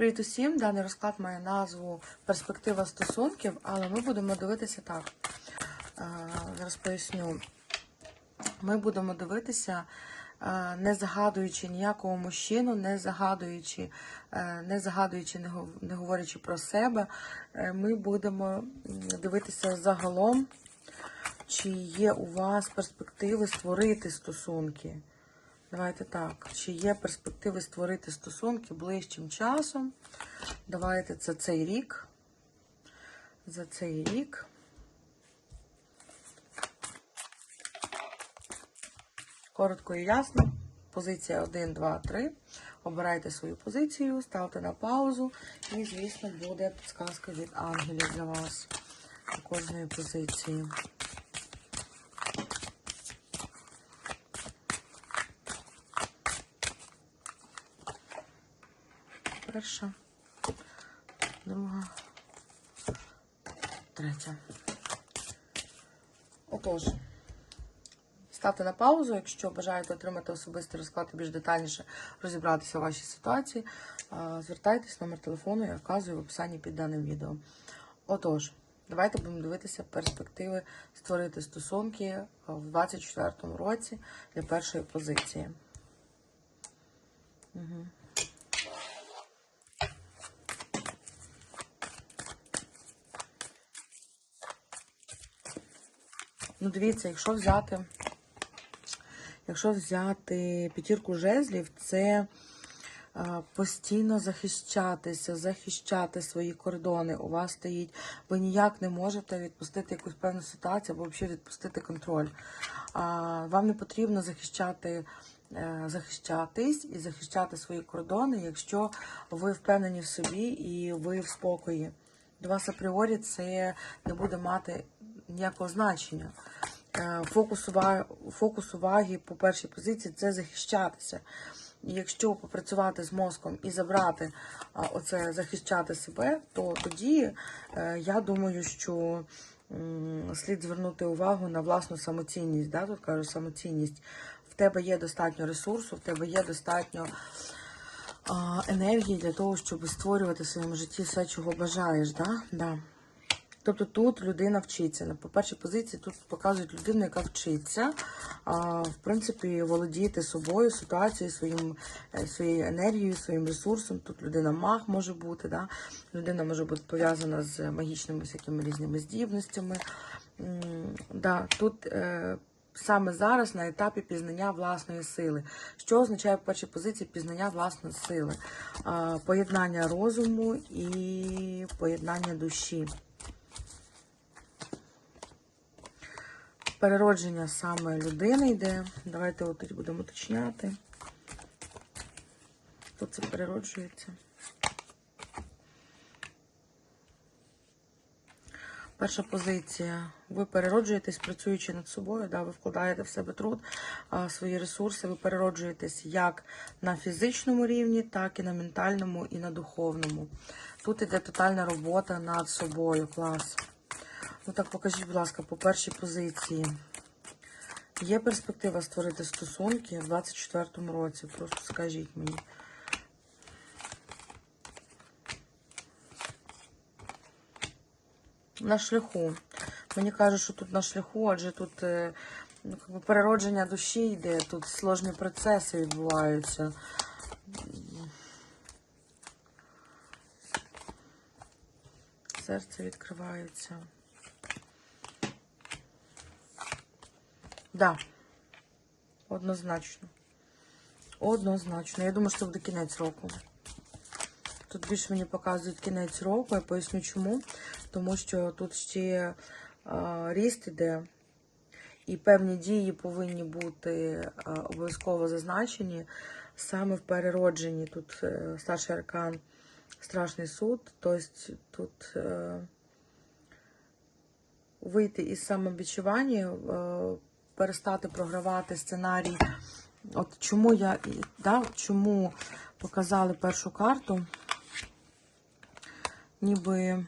Привіт усім! Даний розклад має назву Перспектива стосунків, але ми будемо дивитися так. Е, Зараз поясню. Ми будемо дивитися, е, не загадуючи ніякого мужчину, не загадуючи, е, не загадуючи, не говорячи про себе. Ми будемо дивитися загалом, чи є у вас перспективи створити стосунки. Давайте так. Чи є перспективи створити стосунки ближчим часом? Давайте це цей рік. За цей рік. Коротко і ясно. Позиція 1, 2, 3. Обирайте свою позицію, ставте на паузу. І, звісно, буде підсказка від ангелів для вас у кожної позиції. Перша, друга, третя. Отож, ставте на паузу, якщо бажаєте отримати особистий розклад і більш детальніше розібратися у вашій ситуації, а, звертайтесь, номер телефону я вказую в описанні під даним відео. Отож, давайте будемо дивитися перспективи створити стосунки в 2024 році для першої позиції. Угу. Ну, дивіться, якщо взяти, якщо взяти п'ятірку жезлів, це постійно захищатися, захищати свої кордони. У вас стоїть, ви ніяк не можете відпустити якусь певну ситуацію або взагалі відпустити контроль. Вам не потрібно захищати. е, Захищатись і захищати свої кордони, якщо ви впевнені в собі і ви в спокої. До вас апріорі це не буде мати ніякого значення. Е, Фокус уваги, фокус уваги по першій позиції це захищатися. Якщо попрацювати з мозком і забрати оце захищати себе, то тоді е, я думаю, що слід звернути увагу на власну самоцінність. Да? Тут кажу самоцінність. В тебе є достатньо ресурсу, в тебе є достатньо енергії для того, щоб створювати в своєму житті все, чого бажаєш. Да? Да. Тобто тут людина вчиться. На- першій позиції тут показують людину, яка вчиться, а, в принципі, володіти собою, ситуацією, своїм, е, своєю енергією, своїм ресурсом. Тут людина маг може бути, да? людина може бути пов'язана з магічними всякими різними здібностями. Да, тут е, саме зараз на етапі пізнання власної сили. Що означає в першій позиції пізнання власної сили? Поєднання розуму і поєднання душі. Переродження саме людини йде. Давайте будемо уточняти. Хто це перероджується? Перша позиція. Ви перероджуєтесь, працюючи над собою, да, ви вкладаєте в себе труд, свої ресурси, ви перероджуєтесь як на фізичному рівні, так і на ментальному, і на духовному. Тут іде тотальна робота над собою. Клас. Ну так, покажіть, будь ласка, по першій позиції. Є перспектива створити стосунки в 24-му році? Просто скажіть мені. На шляху. Мені кажуть, що тут на шляху, адже тут е, ну, переродження душі йде, тут сложні процеси відбуваються. Серце відкривається. Да. Однозначно. Однозначно. Я думаю, що це буде кінець року. Тут більше мені показують кінець року, я поясню чому. Тому що тут ще ріст іде, і певні дії повинні бути обов'язково зазначені саме в переродженні. Тут е, старший аркан, страшний суд, тобто тут е, вийти із самовідчування, е, перестати програвати сценарій. От чому я да, чому показали першу карту? Ніби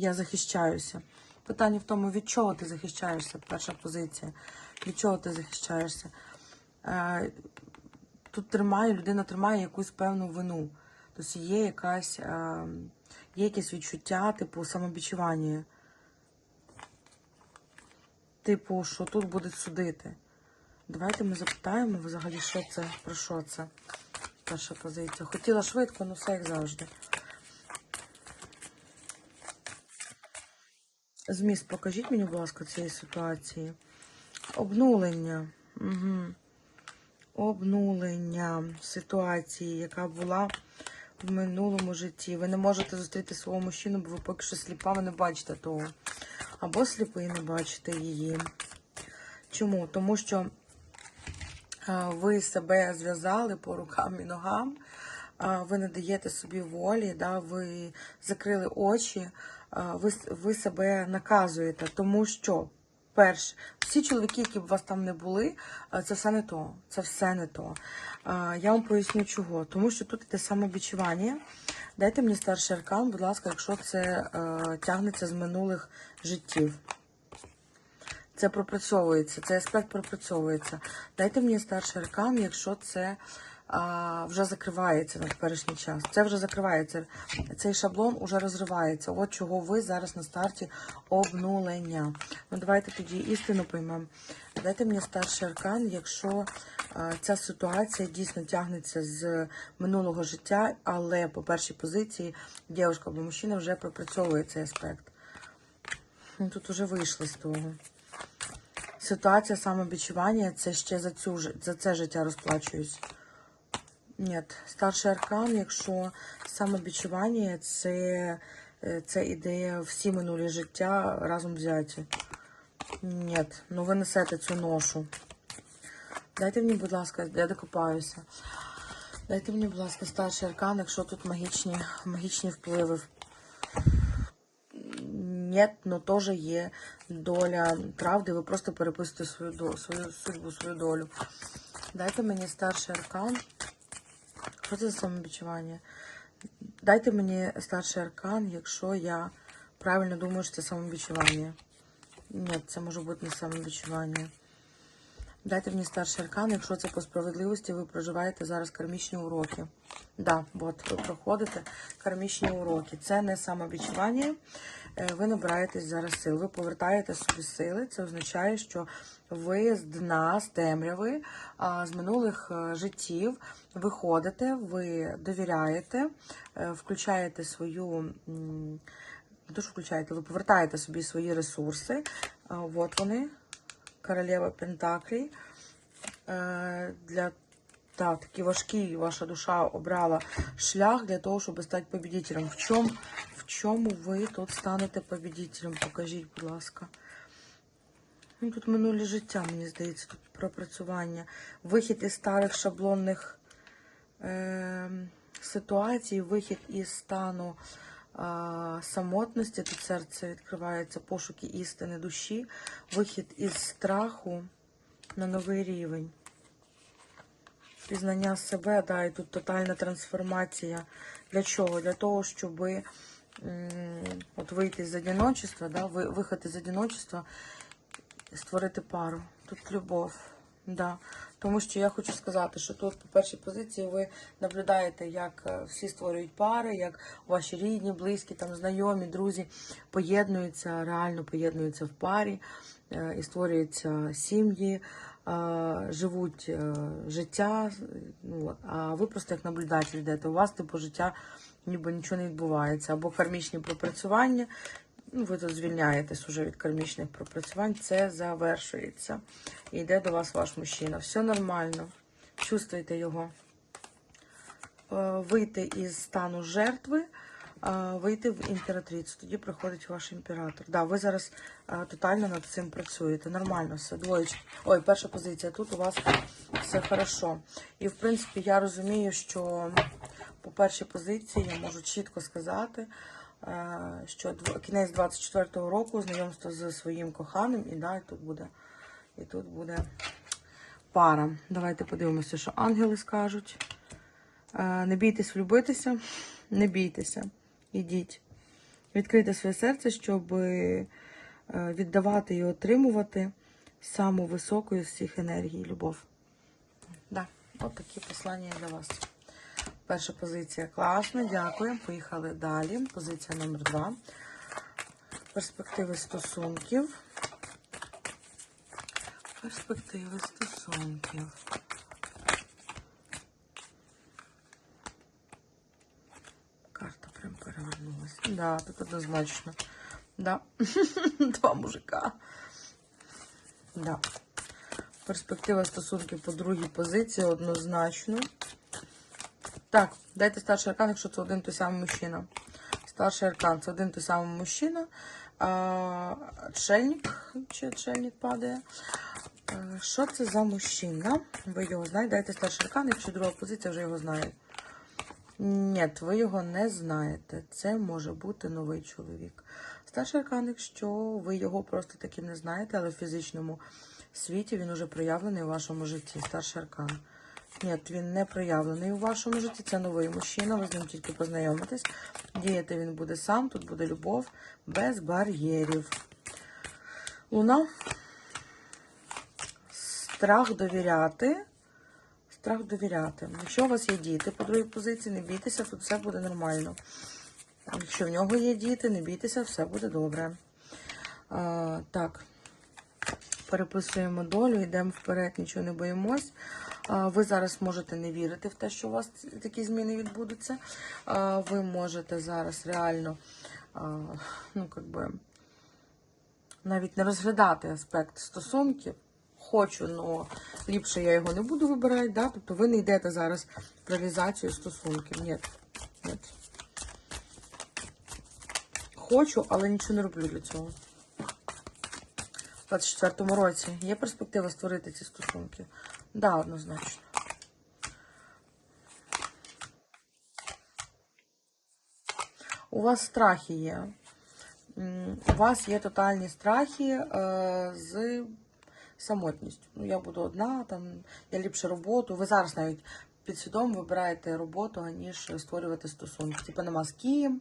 я захищаюся. Питання в тому, від чого ти захищаєшся, перша позиція. Від чого ти захищаєшся? Е, тут тримає, людина тримає якусь певну вину. Тобто є якась, е, є якесь відчуття, типу, самобічування. Типу, що тут будуть судити. Давайте ми запитаємо взагалі, що це, про що це. Перша позиція. Хотіла швидко, ну все як завжди. Зміст, покажіть мені, будь ласка, цієї ситуації. Обнулення. Угу. Обнулення ситуації, яка була в минулому житті. Ви не можете зустріти свого мужчину, бо ви поки що сліпа, ви не бачите того. Або сліпий не бачите її. Чому? Тому що ви себе зв'язали по рукам і ногам, ви не даєте собі волі, да, ви закрили очі, ви, ви себе наказуєте, тому що. Перше, всі чоловіки, які б у вас там не були, це все не то. Це все не то. Я вам поясню чого. Тому що тут іде самовідчування. Дайте мені старший аркан, будь ласка, якщо це е, тягнеться з минулих життів. Це пропрацьовується, цей аспект пропрацьовується. Дайте мені старший аркан, якщо це вже закривається на теперішній час. Це вже закривається. Цей шаблон вже розривається. От чого ви зараз на старті обнулення. Ну давайте тоді істину поймемо. Дайте мені старший аркан, якщо ця ситуація дійсно тягнеться з минулого життя, але по першій позиції дівчинка або мужчина вже пропрацьовує цей аспект. Ну, тут вже вийшли з того. Ситуація самобічування це ще за цю за це життя розплачуюсь. Ні, старший аркан, якщо самобічування, це, е, це ідея всі минулі життя разом взяті. Ні, ну ви несете цю ношу. Дайте мені, будь ласка, я докопаюся. Дайте мені, будь ласка, старший аркан, якщо тут магічні, магічні впливи. Ні, ну теж є доля правди. Ви просто переписуєте свою, свою судьбу, свою долю. Дайте мені старший аркан. Що це за самобічування? Дайте мені старший аркан, якщо я правильно думаю, що це самобічування. Ні, це може бути не самобічування. Дайте мені старший аркан, якщо це по справедливості, ви проживаєте зараз кармічні уроки. Да, от ви проходите кармічні уроки. Це не самовідчування. Е, Ви набираєтесь зараз сил. Ви повертаєте собі сили. Це означає, що ви з дна, з темряви, з минулих е, життів виходите, ви довіряєте, е, включаєте свою. Не то, що включаєте, ви повертаєте собі свої ресурси. От вони, королева Пентаклі. Е, Для так, такий важкий ваша душа обрала шлях для того, щоб стати победителем. В чому, в чому ви тут станете победителем? Покажіть, будь ласка. Ну, тут минулі життя, мені здається, тут пропрацювання. Вихід із старих шаблонних е, ситуацій, вихід із стану самотності, тут серце відкривається, пошуки істини душі, вихід із страху на новий рівень. Пізнання себе, да, і тут тотальна трансформація. Для чого? Для того, щоб от вийти з одиночества, да, ви- виходити з одиночества, створити пару. Тут любов. Да. Тому що я хочу сказати, що тут по першій позиції ви наблюдаєте, як е, всі створюють пари, як ваші рідні, близькі, там знайомі, друзі поєднуються, реально поєднуються в парі е, і створюються сім'ї, е, живуть життя. Ну, а ви просто як наблюдатель йдете. У вас типу життя ніби нічого не відбувається. Або кармічні пропрацювання. Ну, ви звільняєтесь уже від кармічних пропрацювань, це завершується. І йде до вас ваш мужчина. Все нормально. Чувствуйте його. Е, Вийти із стану жертви, е, вийти в імператрицю. Тоді приходить ваш імператор. Да, ви зараз е, тотально над цим працюєте. Нормально все. Двоєчка. Ой, перша позиція. Тут у вас все хорошо. І в принципі я розумію, що по першій позиції я можу чітко сказати, що кінець 24-го року знайомство з своїм коханим, і да, і тут буде, і тут буде пара. Давайте подивимося, що ангели скажуть. Е, Не бійтесь влюбитися, не бійтеся. Ідіть. Відкрийте своє серце, щоб е, віддавати і отримувати саму високу із всіх енергій любов. Да. От такі послання для вас. Перша позиція класна, дякую. Поїхали далі. Позиція номер два. Перспективи стосунків. Перспективи стосунків. Карта прям перевернулась. Да, тут однозначно. Да. Два мужика. Да. Перспектива стосунків по другій позиції однозначно. Так, дайте старший аркан, якщо це один той самий мужчина. Старший аркан це один той самий мужчина. А, чи чельник падає. Що це за мужчина? Ви його знаєте? Дайте старший аркан, якщо друга позиція вже його знає. Ні, ви його не знаєте. Це може бути новий чоловік. Старший аркан, якщо ви його просто таким не знаєте, але в фізичному світі він уже проявлений у вашому житті. Старший аркан. Ні, він не проявлений у вашому житті. Це новий мужчина, ви з ним тільки познайомитесь. Діяти він буде сам, тут буде любов без бар'єрів. Луна. Страх довіряти. Страх довіряти. Якщо у вас є діти по другій позиції, не бійтеся, тут все буде нормально. Якщо в нього є діти, не бійтеся, все буде добре. А, так, переписуємо долю, йдемо вперед, нічого не боїмось. Ви зараз можете не вірити в те, що у вас такі зміни відбудуться. Ви можете зараз реально, ну, как би, навіть не розглядати аспект стосунків. Хочу, але ліпше я його не буду вибирати. Да? Тобто ви не йдете зараз в реалізацію стосунків. Ні. Ні. Хочу, але нічого не роблю для цього. У 24-му році є перспектива створити ці стосунки? Да, однозначно. У вас страхи є. У вас є тотальні страхи е, з самотністю. Ну, я буду одна, там, я ліпше роботу. Ви зараз навіть підсвідомо вибираєте роботу, ніж створювати стосунки. Типу нема з ким.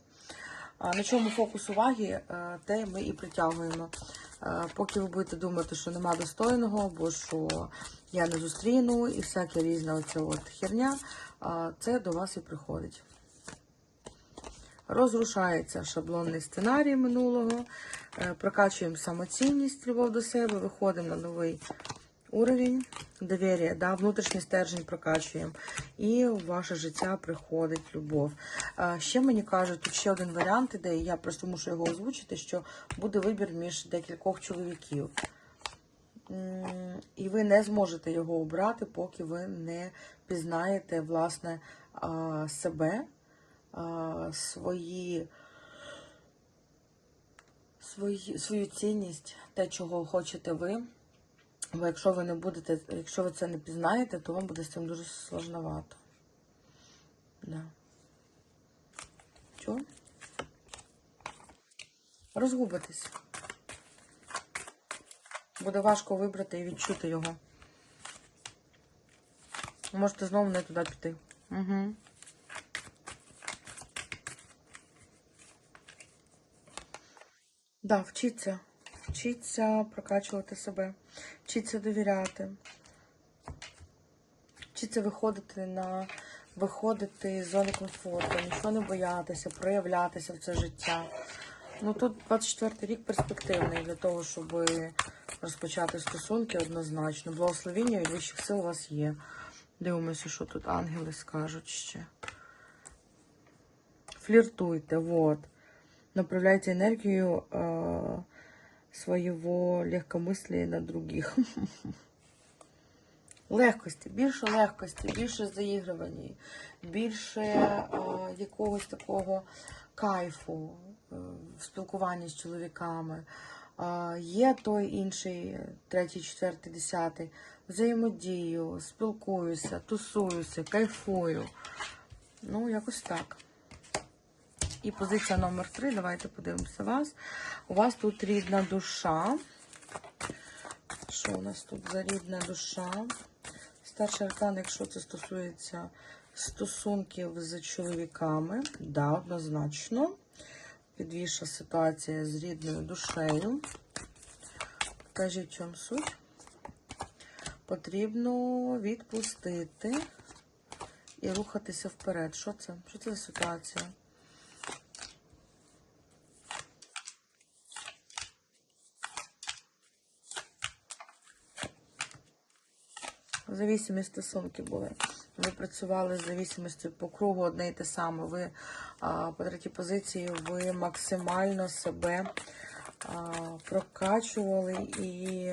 На чому фокус уваги, е, те ми і притягуємо. Е, Поки ви будете думати, що нема достойного, або що я не зустріну, і всяке різна оця от херня, це до вас і приходить. Розрушається шаблонний сценарій минулого, е, прокачуємо самоцінність, любов до себе, виходимо на новий уровень довір'я, да, внутрішній стержень прокачуємо, і в ваше життя приходить любов. Ще мені кажуть, тут ще один варіант іде, і я просто мушу його озвучити, що буде вибір між декількох чоловіків. І ви не зможете його обрати, поки ви не пізнаєте, власне, себе, свої, свої, свою цінність, те, чого хочете ви. Бо якщо ви не будете, якщо ви це не пізнаєте, то вам буде з цим дуже сложновато. Да. Чого? Розгубитесь. Буде важко вибрати і відчути його. Можете знову не туди піти. Угу. Да, вчіться. Вчіться прокачувати себе, вчіться довіряти, вчіться виходити на виходити з зони комфорту, нічого не боятися, проявлятися в це життя. Ну тут 24-й рік перспективний для того, щоб розпочати стосунки однозначно. Благословіння від вищих сил у вас є. Дивимося, що тут ангели скажуть ще. Фліртуйте, вот. Направляйте енергію. Е своего легкомыслия на других. Легкості, більше легкості, більше заігрування, більше е, якогось такого кайфу е, в спілкуванні з чоловіками. Е, є той інший, третій, четвертий, десятий. Взаємодію, спілкуюся, тусуюся, кайфую. Ну, якось так. І позиція номер три. Давайте подивимося вас. У вас тут рідна душа. Що у нас тут за рідна душа? Старший аркан, якщо це стосується стосунків з чоловіками, да, однозначно. Підвіша ситуація з рідною душею. Покажіть, в чому суть. потрібно відпустити і рухатися вперед. Що це? Що це за ситуація? Завісимі стосунки були. Ви працювали з завісимістю по кругу одне і те саме. Ви а, по третій позиції ви максимально себе прокачували і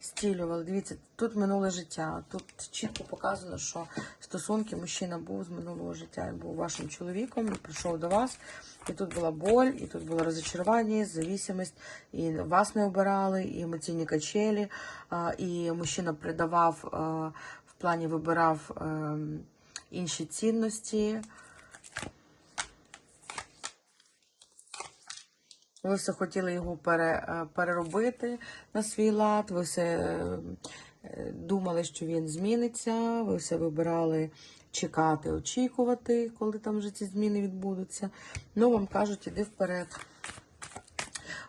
стілювали. Дивіться, тут минуле життя. Тут чітко показано, що стосунки мужчина був з минулого життя. Він був вашим чоловіком і прийшов до вас. І тут була боль, і тут було розчарування, зависимость, і вас не обирали, і емоційні качелі, і мужчина придавав в плані вибирав ем, інші цінності. Ви все хотіли його пере, е, переробити на свій лад, ви все е, думали, що він зміниться, ви все вибирали чекати, очікувати, коли там вже ці зміни відбудуться. Ну, вам кажуть, іди вперед.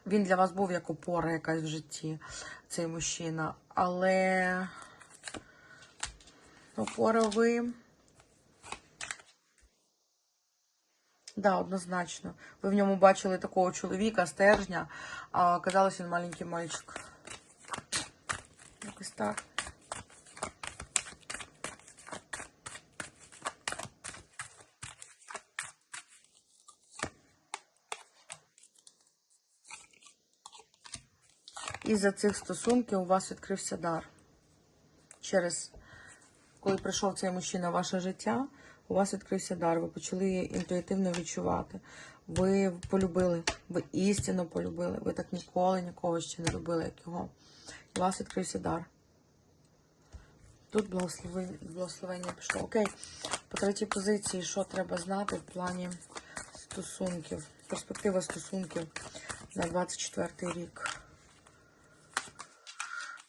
Він для вас був як опора якась в житті, цей мужчина. Але опора ви. Да, однозначно. Ви в ньому бачили такого чоловіка, стержня, а казалось, він маленький мальчик. Якось так. Із-за цих стосунків у вас відкрився дар. Через коли прийшов цей мужчина в ваше життя, у вас відкрився дар, ви почали інтуїтивно відчувати. Ви полюбили, ви істинно полюбили. Ви так ніколи нікого ще не любили, як його. У вас відкрився дар. Тут благослови- благословення пішло. Окей. По третій позиції, що треба знати в плані стосунків, перспектива стосунків на 24 рік.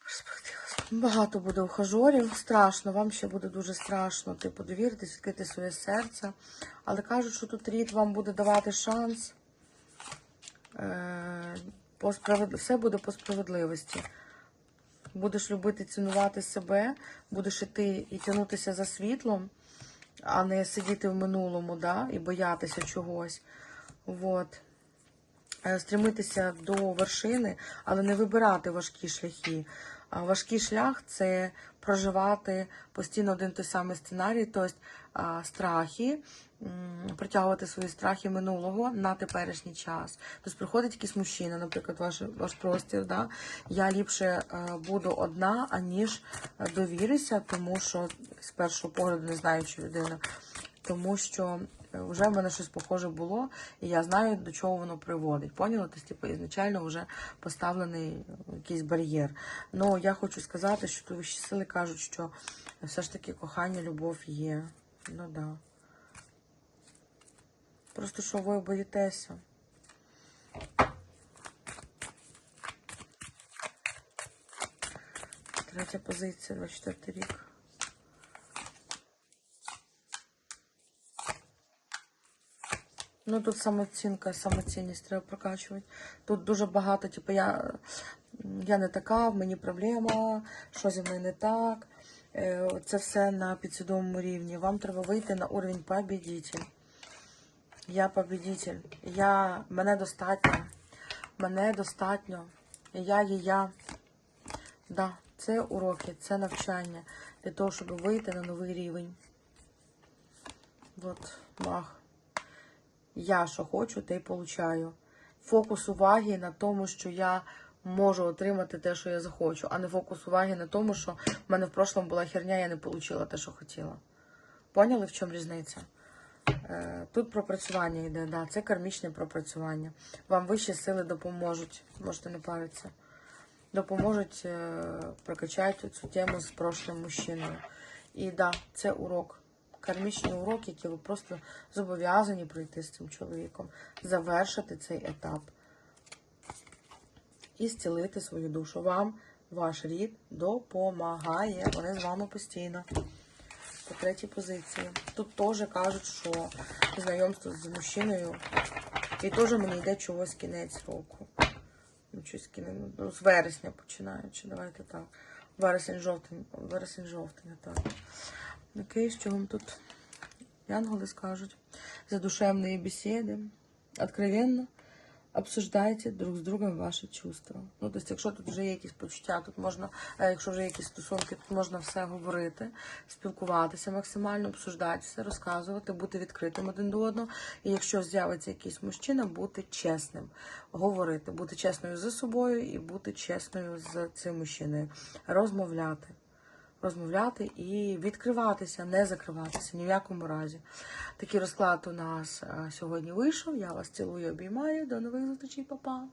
Перспектива. Багато буде ухажорів, страшно, вам ще буде дуже страшно. Типу, довіритись, відкрити своє серце. Але кажуть, що тут рід вам буде давати шанс. Е, по справед... Все буде по справедливості. Будеш любити цінувати себе, будеш іти і тягнутися за світлом, а не сидіти в минулому, да, і боятися чогось. Вот. Е, Стремитися до вершини, але не вибирати важкі шляхи. Важкий шлях це проживати постійно один той самий сценарій, тобто страхи, притягувати свої страхи минулого на теперішній час. Тобто приходить якийсь мужчина, наприклад, ваш, ваш простір, да? я ліпше е, буду одна, аніж довірюся, тому що з першого погляду не знаючи людину, тому що вже в мене щось похоже було, і я знаю, до чого воно приводить. Поняли? Тобто, типу, ізначально вже поставлений якийсь бар'єр. Ну, я хочу сказати, що тут вищі сили кажуть, що все ж таки кохання, любов є. Ну да. Просто що ви боїтеся. Третя позиція, 24 рік. Ну, тут самооцінка, самоцінність треба прокачувати. Тут дуже багато, типу, я, я не така, в мені проблема, що зі мною не так. Е, Це все на підсвідомому рівні. Вам треба вийти на уровень побідитель. Я побідитель. Я, мене достатньо. Мене достатньо. Я є я. Да, це уроки, це навчання для того, щоб вийти на новий рівень. От, мах. Я що хочу, те й получаю. Фокус уваги на тому, що я можу отримати те, що я захочу, а не фокус уваги на тому, що в мене в прошлому була херня, я не отримала те, що хотіла. Поняли, в чому різниця? Е, Тут пропрацювання йде, да, це кармічне пропрацювання. Вам вищі сили допоможуть, можете не паритися. Допоможуть е, прокачати цю тему з прошлим мужчиною. І да, це урок. Кармічний урок, який ви просто зобов'язані пройти з цим чоловіком, завершити цей етап і зцілити свою душу. Вам ваш рід допомагає. Вони з вами постійно. По третій позиції. Тут теж кажуть, що знайомство з мужчиною. І теж мені йде чогось кінець року. Ну, щось кіне- ну, з вересня починаючи, давайте так. Вересень, жовтень, вересень, жовтень, так. Окей, що вам тут янголи скажуть? Задушевные беседы. Откровенно обсуждайте друг з другом ваші чувства. Ну, тобто, якщо тут вже є якісь почуття, тут можна, е, якщо вже є якісь стосунки, тут можна все говорити, спілкуватися максимально, обсуждати все, розказувати, бути відкритим один до одного. І якщо з'явиться якийсь мужчина, бути чесним, говорити, бути чесною за собою і бути чесною з цим мужчиною, розмовляти. Розмовляти і відкриватися, не закриватися ні в якому разі. Такий розклад у нас е, сьогодні вийшов. Я вас цілую, обіймаю. До нових зустрічей, па-па!